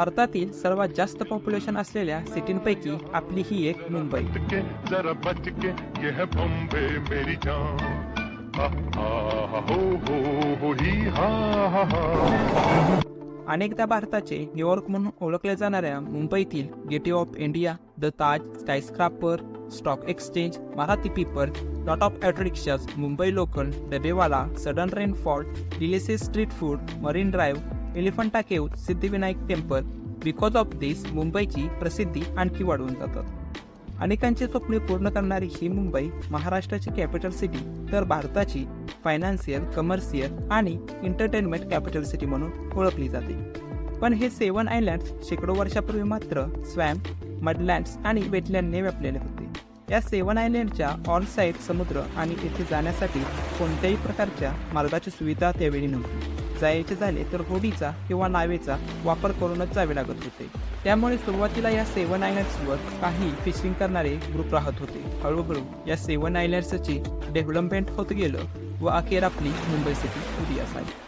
भारतातील सर्वात जास्त पॉप्युलेशन असलेल्या सिटींपैकी आपली ही एक मुंबई. अनेकदा भारताचे न्यूयॉर्क म्हणून ओळखल्या जाणाऱ्या मुंबईतील Gateway of India the Taj skyscraper stock exchange Marathi people lot of auto rickshaws Mumbai local dabbawala sudden rainfall delays street food Marine Drive Elephanta cave Siddhivinayak temple because of this मुंबईची प्रसिद्धी आणखी वाढवून जातात. अनेकांची स्वप्ने पूर्ण करणारी ही मुंबई महाराष्ट्राची कॅपिटल सिटी तर भारताची फायनान्शियल कमर्शियल आणि एंटरटेनमेंट कॅपिटल सिटी म्हणून ओळखली जाते. पण हे सेवन आयलँड्स शेकडो वर्षापूर्वी मात्र स्वॅम्प मडलँड्स आणि वेटलँडने व्यापलेले होते. या सेवन आयलँडच्या ऑन साईड समुद्र आणि येथे जाण्यासाठी कोणत्याही प्रकारच्या मार्गाची सुविधा त्यावेळी नव्हती. जायचे झाले तर होडीचा किंवा नावेचा वापर करूनच जावे लागत होते. त्यामुळे सुरुवातीला या सेवन आयलँड्सवर काही फिशिंग करणारे ग्रुप राहत होते. हळूहळू या सेवन आयलँड्सची डेव्हलपमेंट होत गेलं व अखेर आपली मुंबई सिटी उदयास आली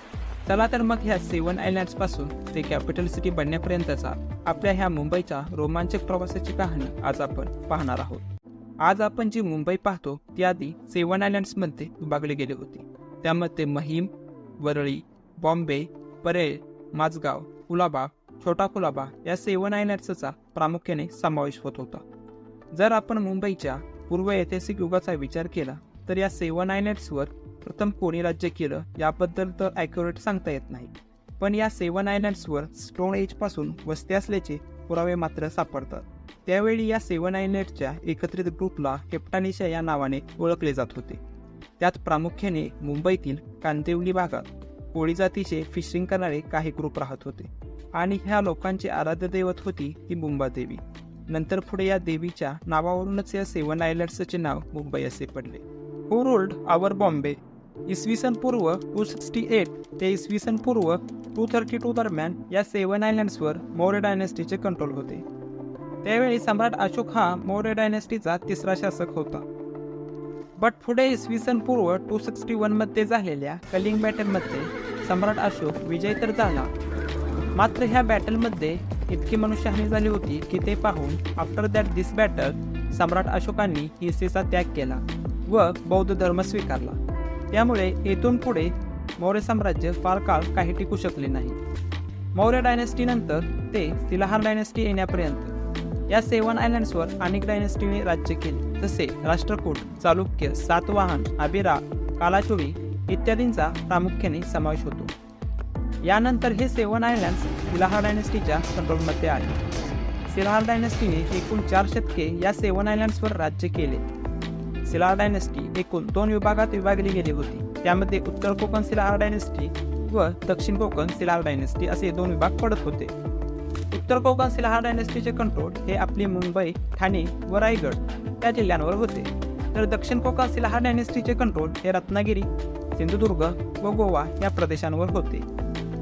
चला तर मग ह्या सेवन आयलँड्सपासून ते कॅपिटल सिटी बनण्यापर्यंतचा आपल्या ह्या मुंबईच्या रोमांचक प्रवासाची कहाणी आज आपण पाहणार आहोत. आज आपण जी मुंबई पाहतो ती आधी सेवन आयलँड्समध्ये विभागली गेली होती. त्यामध्ये महिम वरळी बॉम्बे परेल माझगाव कुलाबा छोटा कुलाबा या सेवन आयलँड्सचा प्रामुख्याने समावेश होत होता. जर आपण मुंबईच्या पूर्व ऐतिहासिक युगाचा विचार केला तर या सेवन आयलँड्सवर प्रथम कोणी राज्य केलं याबद्दल तर ॲक्युरेट सांगता येत नाही. पण या सेवन आयलँड्सवर स्टोन एजपासून वस्ती असल्याचे पुरावे मात्र सापडतात. त्यावेळी या सेवन आयलँडच्या एकत्रित ग्रुपला हेप्टानिशा या नावाने ओळखले जात होते. त्यात प्रामुख्याने मुंबईतील कांदिवली भागात कोळी जातीचे फिशिंग करणारे काही ग्रुप राहत होते. आणि ह्या लोकांची आराध्य दैवत होती ती मुंबादेवी नंतर पुढे या देवीच्या नावावरूनच या सेवन आयलँड्सचे नाव मुंबई असे पडले. Who ruled our Bombay. इसवी सन पूर्व टू सिक्स्टी एट ते इसवी सन पूर्व टू थर्टी टू दरम्यान या सेवन आयलँड्सवर मौर्य डायनेस्टीचे कंट्रोल होते. त्यावेळी सम्राट अशोक हा मौर्य डायनेस्टीचा तिसरा शासक होता. बट पुढे इसवी सन पूर्व टू सिक्स्टी वनमध्ये झालेल्या कलिंग बॅटलमध्ये सम्राट अशोक विजय तर झाला. मात्र ह्या बॅटलमध्ये इतकी मनुष्यहानी झाली होती की ते पाहून आफ्टर दॅट दिस बॅटल सम्राट अशोकांनी हिसेचा त्याग केला व बौद्ध धर्म स्वीकारला. त्यामुळे येथून पुढे मौर्य साम्राज्य फार काळ काही टिकू शकले नाही. मौर्य डायनेस्टीनंतर ते सिलाहार डायनेस्टी येण्यापर्यंत या सेवन आयलँड्सवर अनेक डायनेस्टीने राज्य केले. जसे राष्ट्रकूट चालुक्य सातवाहन अबिरा कालाचुरी इत्यादींचा प्रामुख्याने समावेश होतो. यानंतर हे सेवन आयलँड्स सिलाहार डायनेस्टीच्या कंट्रोलमध्ये आले सिलाहार डायनेस्टीने एकूण चार शतके या सेवन आयलँड्सवर राज्य केले. सिलाहार डायनेस्टी एकूण दोन विभागात विभागली गेली होती. त्यामध्ये उत्तर कोकण सिलाहार डायनेस्टी व दक्षिण कोकण सिलाहार डायनेस्टी असे दोन विभाग पडत होते. उत्तर कोकण सिलाहार डायनेस्टीचे कंट्रोल हे आपली मुंबई ठाणे व रायगड या जिल्ह्यांवर होते. तर दक्षिण कोकण सिलाहार डायनेस्टीचे कंट्रोल हे रत्नागिरी सिंधुदुर्ग व गोवा या प्रदेशांवर होते.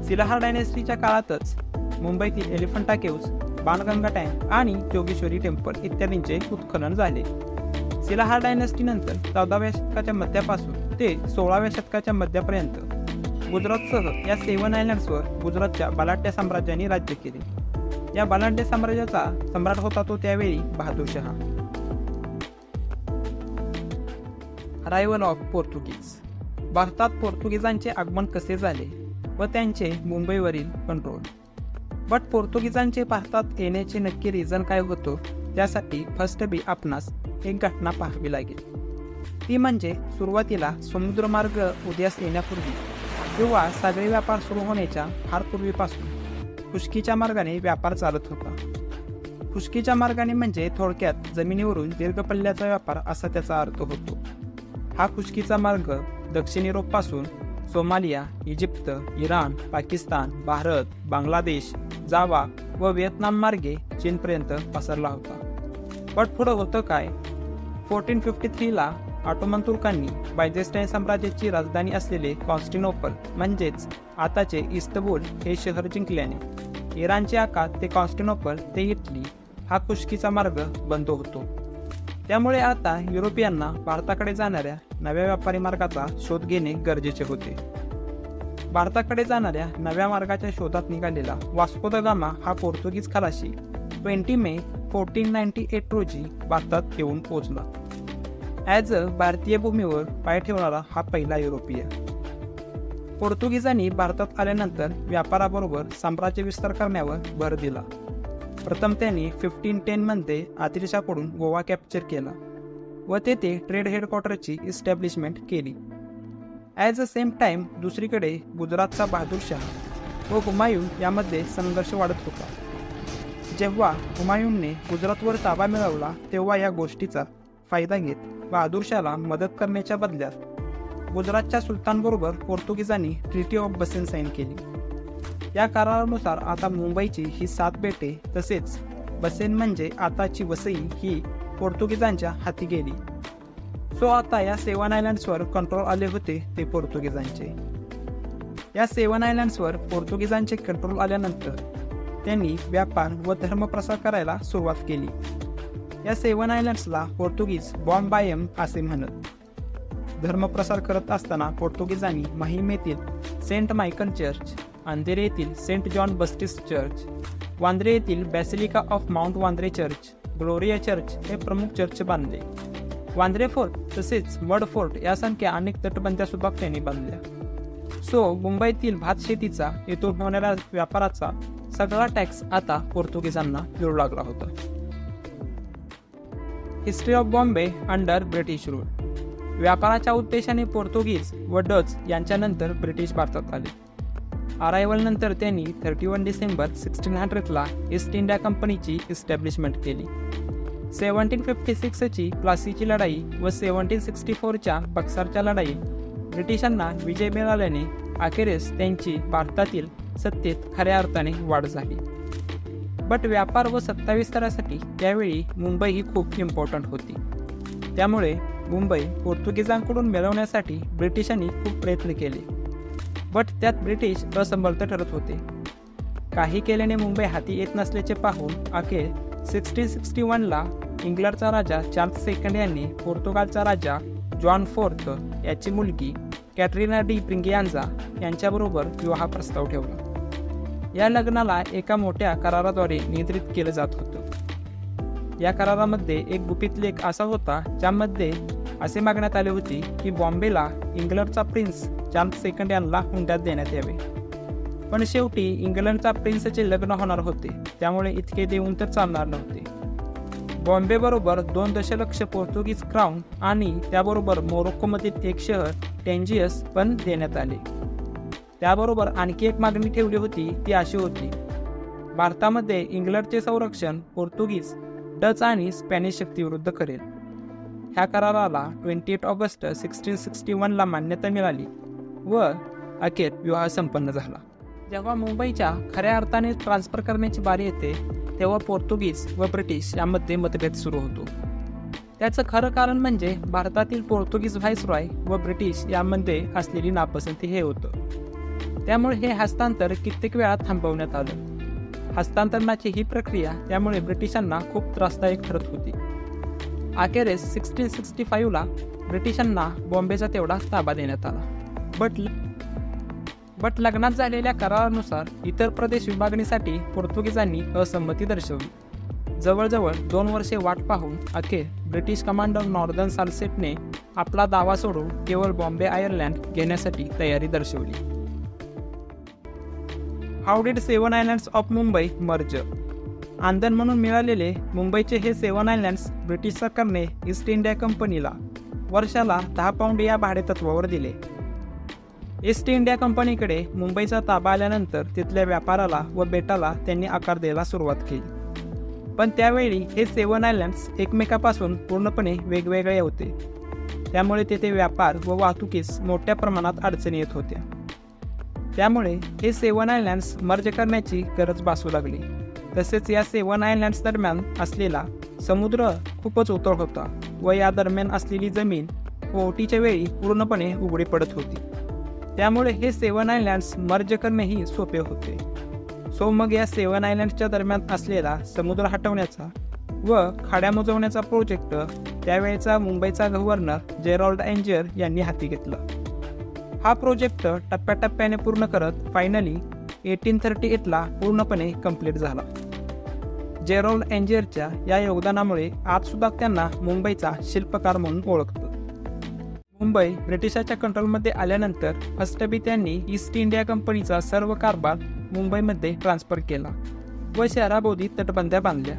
सिलाहार डायनेस्टीच्या काळातच मुंबईतील एलिफंटा केव्स बाणगंगा टँक आणि जोगेश्वरी टेम्पल इत्यादींचे उत्खनन झाले. सिलाहार डायनेस्टी नंतर चौदाव्या शतकाच्या मध्यापासून ते सोळाव्या शतकाच्या मध्यापर्यंत गुजरातसह या सेवन आयलंड्सवर गुजरातच्या बलाढ्य साम्राज्याने राज्य केले. या बलाढ्य साम्राज्याचा सम्राट होता तो त्यावेळी Bahadurshah Shah arrival of Portuguese. भारतात पोर्तुगीजांचे आगमन कसे झाले व त्यांचे मुंबईवरील कंट्रोल बट पोर्तुगीजांचे भारतात येण्याचे नक्की रिझन काय होतो? त्यासाठी फर्स्ट बी आपणास एक घटना पाहावी लागेल. ती म्हणजे सुरुवातीला समुद्रमार्ग उदयास येण्यापूर्वी किंवा सागरी व्यापार सुरू होण्याच्या फार पूर्वीपासून खुशकीच्या मार्गाने व्यापार चालत होता. खुशकीच्या मार्गाने म्हणजे थोडक्यात जमिनीवरून दीर्घ पल्ल्याचा व्यापार असा त्याचा अर्थ होतो. हा खुशकीचा मार्ग दक्षिण युरोपपासून Somalia Egypt Iran Pakistan Bharat Bangladesh Java व व्हिएतनाम मार्गे चीनपर्यंत पसरला होता. पण पुढं होतं काय? फोर्टीन फिफ्टी थ्रीला ऑटोमन तुर्कांनी बायझेस्टाईन साम्राज्याची राजधानी असलेले कॉन्स्टिनोपल म्हणजेच आताचे इस्तबुल हे शहर जिंकल्याने इराणचे आकार ते कॉन्स्टिनोपल ते इटली हा खुशकीचा मार्ग बंद होतो. त्यामुळे आता युरोपियांना भारताकडे जाणाऱ्या नव्या व्यापारी मार्गाचा शोध घेणे गरजेचे होते. भारताकडे जाणाऱ्या नव्या मार्गाच्या शोधात निघालेला वास्को द गामा हा पोर्तुगीज खलाशी twenty May fourteen ninety eight रोजी भारतात येऊन पोहोचला. ॲज अ भारतीय भूमीवर पाय ठेवणारा हा पहिला युरोपीय. पोर्तुगीजांनी भारतात आल्यानंतर व्यापाराबरोबर साम्राज्य विस्तार करण्यावर भर दिला. प्रथम त्यांनी फिफ्टीन टेनमध्ये आदिलशाकडून गोवा कॅप्चर केला व तेथे ट्रेड हेडक्वार्टरची इस्टॅब्लिशमेंट केली. ॲज अ सेम टाईम दुसरीकडे गुजरातचा बहादूरशाह व हुमायून यामध्ये संघर्ष वाढत होता. जेव्हा हुमायूनने गुजरातवर ताबा मिळवला तेव्हा या गोष्टीचा फायदा घेत बहादूरशाहला मदत करण्याच्या बदल्यात गुजरातच्या सुलतानबरोबर पोर्तुगीजांनी ट्रिटी ऑफ बसेन साईन केली. या करारानुसार आता मुंबईची ही सात बेटे तसेच बसेन म्हणजे आताची वसई ही पोर्तुगीजांच्या हाती गेली. सो आता या सेवन आयलँड्सवर कंट्रोल आले होते ते पोर्तुगीजांचे. या सेवन आयलँड्सवर पोर्तुगीजांचे कंट्रोल आल्यानंतर त्यांनी व्यापार व धर्मप्रसार करायला सुरुवात केली. या सेवन आयलँड्सला पोर्तुगीज बॉम्बायम असे म्हणत. धर्मप्रसार करत असताना पोर्तुगीजांनी माहिमेतील सेंट मायकल चर्च अंधेरे येथील सेंट जॉन बस्टिस चर्च वांद्रे येथील basilica of mount Bandra church Gloria church हे प्रमुख चर्च बांधले. वांद्रे फोर्ट तसेच मड फोर्ट यासारख्या अनेक तटबंद्या सुद्धा त्यांनी बांधल्या. सो मुंबईतील भात शेतीचा येथून होणाऱ्या व्यापाराचा सगळा टॅक्स आता पोर्तुगीजांना मिळू लागला होता. History of Bombay under British rule. व्यापाराच्या उद्देशाने पोर्तुगीज व डच यांच्यानंतर ब्रिटिश भारतात आले. अरायवलनंतर त्यांनी थर्टी वन डिसेंबर सिक्स्टीन हंड्रेडला ईस्ट इंडिया कंपनीची इस्टॅब्लिशमेंट केली. सेवन्टीन फिफ्टी सिक्सची प्लासीची लढाई व सेवन्टीन सिक्स्टी फोरच्या बक्सारच्या लढाईत ब्रिटिशांना विजय मिळाल्याने अखेरीस त्यांची भारतातील सत्तेत खऱ्या अर्थाने वाढ झाली. बट व्यापार व सत्ता विस्तारासाठी त्यावेळी मुंबई ही खूप इम्पॉर्टंट होती. त्यामुळे मुंबई पोर्तुगीजांकडून मिळवण्यासाठी ब्रिटिशांनी खूप प्रयत्न केले. बट त्यात ब्रिटिश असमर्थ ठरत होते. काही केल्याने मुंबई हाती येत नसल्याचे पाहून अखेर सिक्स्टीन सिक्स्टी वनला इंग्लंडचा राजा चार्ल्स सेकंड यांनी पोर्तुगालचा राजा जॉन फोर्थ याची मुलगी कॅटरिना डी प्रिंगियांजा यांच्याबरोबर विवाह प्रस्ताव ठेवला. या लग्नाला एका मोठ्या कराराद्वारे नियंत्रित केलं जात होतं. या करारामध्ये एक गुपित लेख असा होता ज्यामध्ये असे मागण्यात आले होते की बॉम्बेला इंग्लंडचा प्रिन्स चार्ल्स सेकंड यांना हुंड्यात देण्यात यावे. पण शेवटी इंग्लंडचा प्रिन्सचे लग्न होणार होते त्यामुळे इतके देऊन तर चालणार नव्हते. बॉम्बेबरोबर दोन दशलक्ष पोर्तुगीज क्राऊन आणि त्याबरोबर मोरोक्कोमधील एक शहर टेंजियस पण देण्यात आले. त्याबरोबर आणखी एक मागणी ठेवली होती ती अशी होती. भारतामध्ये इंग्लंडचे संरक्षण पोर्तुगीज डच आणि स्पॅनिश शक्तीविरुद्ध करेल. ह्या कराराला twenty eight August sixteen sixty वनला मान्यता मिळाली व अखेर विवाह संपन्न झाला. जेव्हा मुंबईच्या खऱ्या अर्थाने ट्रान्सफर करण्याची बारी येते तेव्हा पोर्तुगीज व ब्रिटिश यामध्ये मतभेद सुरू होतो. त्याचं खरं कारण म्हणजे भारतातील पोर्तुगीज व्हायसरॉय व ब्रिटिश यामध्ये असलेली नापसंती हे होतं. त्यामुळे हे हस्तांतर कित्येक वेळा थांबवण्यात आलं. हस्तांतरणाची ही प्रक्रिया त्यामुळे ब्रिटिशांना खूप त्रासदायक ठरत होती. अखेरीस सिक्स्टीन सिक्स्टी फाईव्हला ब्रिटिशांना बॉम्बेचा तेवढा ताबा देण्यात आला. बट बट लग्नात झालेल्या करारानुसार इतर प्रदेश विभागणीसाठी पोर्तुगीजांनी असंमती दर्शवली. जवळजवळ दोन वर्षे वाट पाहून अखेर ब्रिटिश कमांडर नॉर्दर्न सालसेटने आपला दावा सोडून केवळ बॉम्बे आयर्लंड घेण्यासाठी तयारी दर्शवली. How did seven islands of Mumbai merge आंदन म्हणून मिळालेले मुंबईचे हे सेवन आयलँड्स ब्रिटिश सरकारने ईस्ट इंडिया कंपनीला वर्षाला दहा पाऊंड या भाडेतत्वावर दिले. ईस्ट इंडिया कंपनीकडे मुंबईचा ताबा आल्यानंतर तिथल्या व्यापाराला व बेटाला त्यांनी आकार द्यायला सुरुवात केली. पण त्यावेळी हे सेवन आयलँड्स एकमेकापासून पूर्णपणे वेगवेगळे होते. त्यामुळे तेथे व्यापार व वाहतुकीस मोठ्या प्रमाणात अडचणी येत होत्या. त्यामुळे हे सेवन आयलँड्स मर्ज करण्याची गरज भासू लागली. तसेच या सेवन आयलँड्स दरम्यान असलेला समुद्र खूपच उतळ होता व या दरम्यान असलेली जमीन ओटीच्या वेळी पूर्णपणे उघडी पडत होती. त्यामुळे हे सेवन आयलँड्स मर्ज करणेही सोपे होते. सो मग या सेवन आयलँड्सच्या दरम्यान असलेला समुद्र हटवण्याचा व खाड्या मोजवण्याचा प्रोजेक्ट त्यावेळेचा मुंबईचा गव्हर्नर जेरॉल्ड एंजर यांनी हाती घेतला. हा प्रोजेक्ट टप्प्याटप्प्याने पूर्ण करत फायनली एटीन थर्टी एटला पूर्णपणे कंप्लीट झाला. जेरोल एंजियरच्या या योगदानामुळे आजसुद्धा त्यांना मुंबईचा शिल्पकार म्हणून ओळखतो. मुंबई ब्रिटिशाच्या कंट्रोलमध्ये आल्यानंतर फस्टबी त्यांनी ईस्ट इंडिया कंपनीचा सर्व कारभार मुंबईमध्ये ट्रान्सफर केला व शहराबोधी तटबंद्या बांधल्या.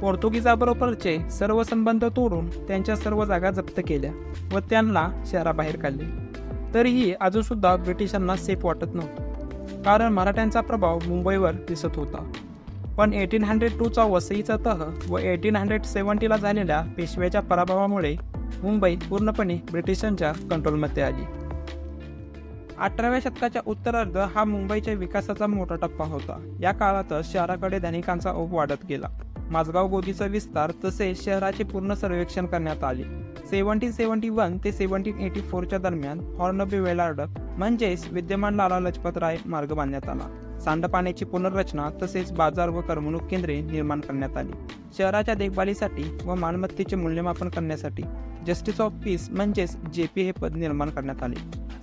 पोर्तुगीजाबरोबरचे सर्व संबंध तोडून त्यांच्या सर्व जागा जप्त केल्या व त्यांना शहराबाहेर काढले. तरीही अजूनसुद्धा ब्रिटिशांना सेफ वाटत नव्हतं. कारण मराठ्यांचा प्रभाव मुंबईवर दिसत होता. पण एटीन हंड्रेड टूचा वसईचा तह व एटीन हंड्रेड सेवन्टीला झालेल्या पेशव्याच्या पराभवामुळे मुंबई पूर्णपणे ब्रिटिशांच्या कंट्रोलमध्ये आली. अठराव्या शतकाच्या उत्तरार्ध हा मुंबईच्या विकासाचा मोठा टप्पा होता. या काळातच शहराकडे धनिकांचा ओघ वाढत गेला. माझगाव गोदीचा विस्तार तसेच शहराचे पूर्ण सर्वेक्षण करण्यात आले. सेव्हन्टीन सेव्हन्टी वन ते सेव्हन्टीन एटी फोरच्या दरम्यान हॉर्नबी वेलार्ड म्हणजेच विद्यमान लाला लजपत राय मार्ग बांधण्यात आला. सांडपाण्याची पुनर्रचना तसेच बाजार व करमणूक केंद्रे निर्माण करण्यात आली. शहराच्या देखभालीसाठी व मालमत्तेचे मूल्यमापन करण्यासाठी जस्टिस ऑफ पीस म्हणजेच जे पी हे पद निर्माण करण्यात आले.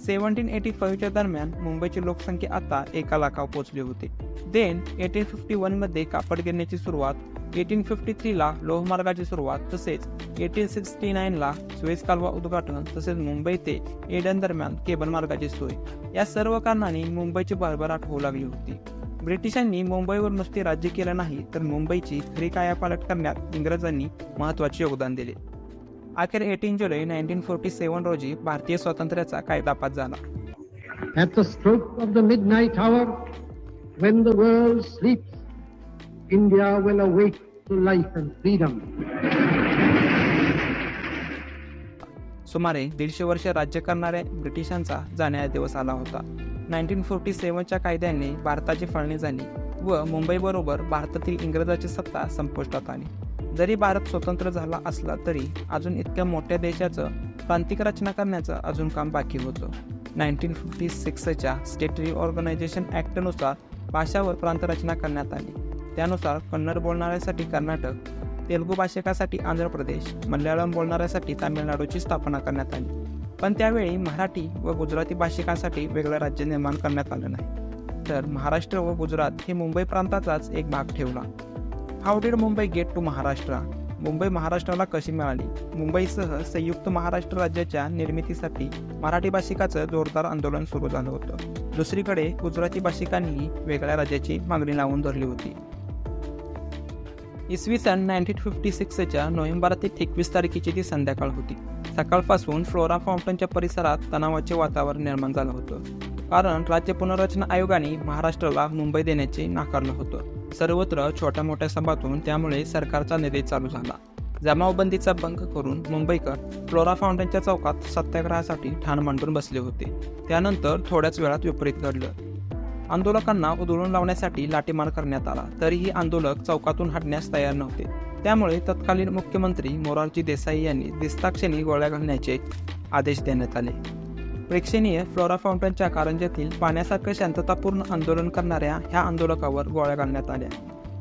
सेव्हन्टीन एटी फाईव्हच्या दरम्यान मुंबईची लोकसंख्या आता एका लाखावर पोहोचली होती. देन एटीन फिफ्टी वनमध्ये कापड गिरण्याची सुरुवात एटीन फिफ्टी थ्रीला लोहमार्गाची सुरुवात तसेच एटीन सिक्स्टी नाईनला सुएज कालवा उद्घाटन तसेच मुंबई ते एडन दरम्यान केबल मार्गाची सोय. या सर्व कारणांनी मुंबईची भरभराट होऊ लागली होती. ब्रिटिशांनी मुंबईवर नुसते राज्य केलं नाही तर मुंबईची खरी कायापालट करण्यात इंग्रजांनी महत्त्वाचे योगदान दिले. अखेर eighteen July nineteen forty seven रोजी भारतीय स्वातंत्र्याचा कायदा पास झाला. At the stroke of the midnight hour, when the world sleeps, India will awake to life and freedom. सुमारे दीडशे वर्ष राज्य करणाऱ्या ब्रिटिशांचा जाण्याचा दिवस आला होता. नाईन्टीन फोर्टी सेवनच्या कायद्याने भारताची फाळणी झाली व मुंबईबरोबर भारतातील इंग्रजाची सत्ता संपुष्टात आली. जरी भारत स्वतंत्र झाला असला तरी अजून इतक्या मोठ्या देशाचं प्रांतिक रचना करण्याचं अजून काम बाकी होतं. नाईन्टीन फिफ्टी सिक्सच्या स्टेट रिऑर्गनायझेशन ॲक्टनुसार भाषावर प्रांतरचना करण्यात आली. त्यानुसार कन्नड बोलणाऱ्यासाठी कर्नाटक तेलुगू भाषिकासाठी आंध्र प्रदेश मल्याळम बोलणाऱ्यासाठी तामिळनाडूची स्थापना करण्यात आली. पण त्यावेळी मराठी व गुजराती भाषिकांसाठी वेगळं राज्य निर्माण करण्यात आलं नाही. तर महाराष्ट्र व गुजरात हे मुंबई प्रांताचाच एक भाग ठेवला. How did Mumbai get to Maharashtra? Mumbai महाराष्ट्राला कशी मिळाली? मुंबईसह संयुक्त महाराष्ट्र राज्याच्या निर्मितीसाठी मराठी भाषिकाचं जोरदार आंदोलन सुरू झालं होतं. दुसरीकडे गुजराती भाषिकांनीही वेगळ्या राज्याची मागणी लावून धरली होती. इसवी सन नाईन्टीन फिफ्टी सिक्सच्या नोव्हेंबर ते एकवीस तारखेची ती संध्याकाळ होती. सकाळपासून फ्लोरा फाउंटनच्या परिसरात तणावाचे वातावरण निर्माण झालं होतं. कारण राज्य पुनर्रचना आयोगाने महाराष्ट्राला मुंबई देण्याचे नाकारलं होतं. सर्वत्र छोट्या मोठ्या सभातून त्यामुळे सरकारचा निर्णय चालू झाला. जमावबंदीचा भंग करून मुंबईकर फ्लोरा फाउंटनच्या चौकात सत्याग्रहासाठी ठाण मांडून बसले होते. त्यानंतर थोड्याच वेळात विपरीत घडलं. आंदोलकांना उधळून लावण्यासाठी लाठीमार करण्यात आला. तरीही आंदोलक चौकातून हटण्यास तयार नव्हते. त्यामुळे तत्कालीन मुख्यमंत्री मोरारजी देसाई यांनी दिस्ताक्षणी गोळ्या घालण्याचे आदेश देण्यात आले. प्रेक्षणीय फ्लोरा फाउंटनच्या कारंजातील पाण्यासारखं शांततापूर्ण आंदोलन करणाऱ्या ह्या आंदोलकावर गोळ्या घालण्यात आल्या.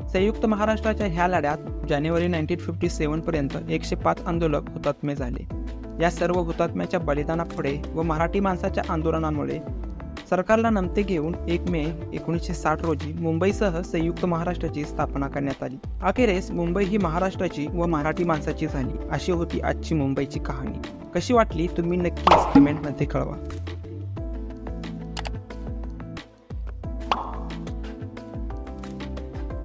संयुक्त महाराष्ट्राच्या ह्या लढ्यात जानेवारी नाईन्टीन फिफ्टी सेवनपर्यंत एकशे पाच आंदोलक हुतात्मे झाले. या सर्व हुतात्म्याच्या बलिदानापुढे व मराठी माणसाच्या आंदोलनामुळे सरकारला नमते घेऊन एक मे एकोणीसशे साठ रोजी मुंबईसह संयुक्त महाराष्ट्राची स्थापना करण्यात आली. अखेरेस मुंबई ही महाराष्ट्राची व मराठी माणसाची झाली अशी होती आजची मुंबईची कहाणी. कशी वाटली? तुम्ही नक्कीच कमेंटमध्ये कळवा.